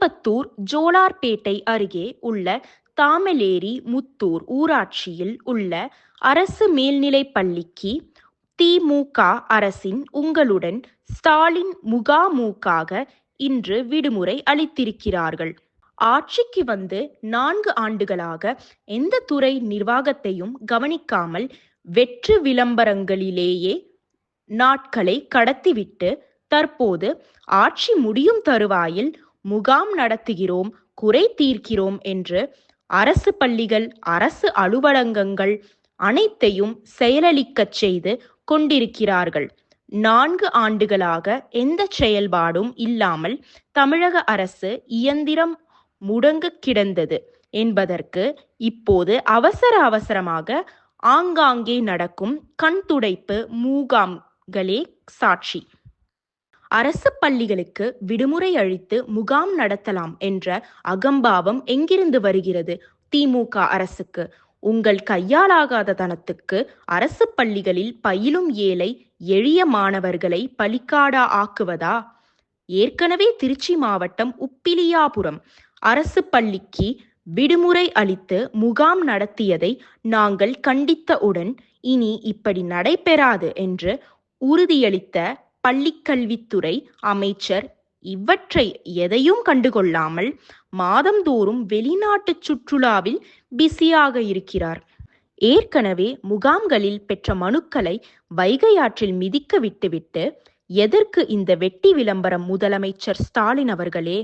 திருப்பத்தூர் ஜோலார்பேட்டை அருகே உள்ள தாமலேரி முத்தூர் ஊராட்சியில் உள்ள அரசு மேல்நிலைப் பள்ளிக்கு திமுக அரசின் உங்களுடன் ஸ்டாலின் முகாமுகாக இன்று விடுமுறை அளித்திருக்கிறார்கள். ஆட்சிக்கு வந்து நான்கு ஆண்டுகளாக எந்த துறை நிர்வாகத்தையும் கவனிக்காமல் வெற்று விளம்பரங்களிலேயே நாட்களை கடத்திவிட்டு தற்போது ஆட்சி முடியும் தருவாயில் முகாம் நடத்துகிறோம் குறை தீர்க்கிறோம் என்று அரசு பள்ளிகள் அரசு அலுவலகங்கள் அனைத்தையும் செயலளிக்கச் செய்து கொண்டிருக்கிறார்கள். நான்கு ஆண்டுகளாக எந்த செயல்பாடும் இல்லாமல் தமிழக அரசு இயந்திரம் முடங்க கிடந்தது என்பதற்கு இப்போது அவசர அவசரமாக ஆங்காங்கே நடக்கும் கண் துடைப்பு முகாம்களே சாட்சி. அரசு பள்ளிகளுக்கு விடுமுறை அளித்து முகாம் நடத்தலாம் என்ற அகம்பாவம் எங்கிருந்து வருகிறது? திமுக அரசுக்கு. உங்கள் கையாலாகாத தனத்துக்கு அரசு பள்ளிகளில் பயிலும் ஏழை எளிய மாணவர்களை பலிக்காடா ஆக்குவதா? ஏற்கனவே திருச்சி மாவட்டம் உப்பிலியாபுரம். அரசு பள்ளிக்கு விடுமுறை அளித்து முகாம் நடத்தியதை நாங்கள் கண்டித்தவுடன் இனி இப்படி நடைபெறாது என்று உறுதியளித்த பள்ளிக்கல்வித்துறை அமைச்சர் இவற்றை எதையும் கண்டுகொள்ளாமல் மாதந்தோறும் வெளிநாட்டு சுற்றுலாவில் பிஸியாக இருக்கிறார். ஏற்கனவே முகாம்களில் பெற்ற மனுக்களை வைகை ஆற்றில் மிதிக்க விட்டுவிட்டு எதற்கு இந்த வெட்டி விளம்பரம் முதலமைச்சர் ஸ்டாலின் அவர்களே?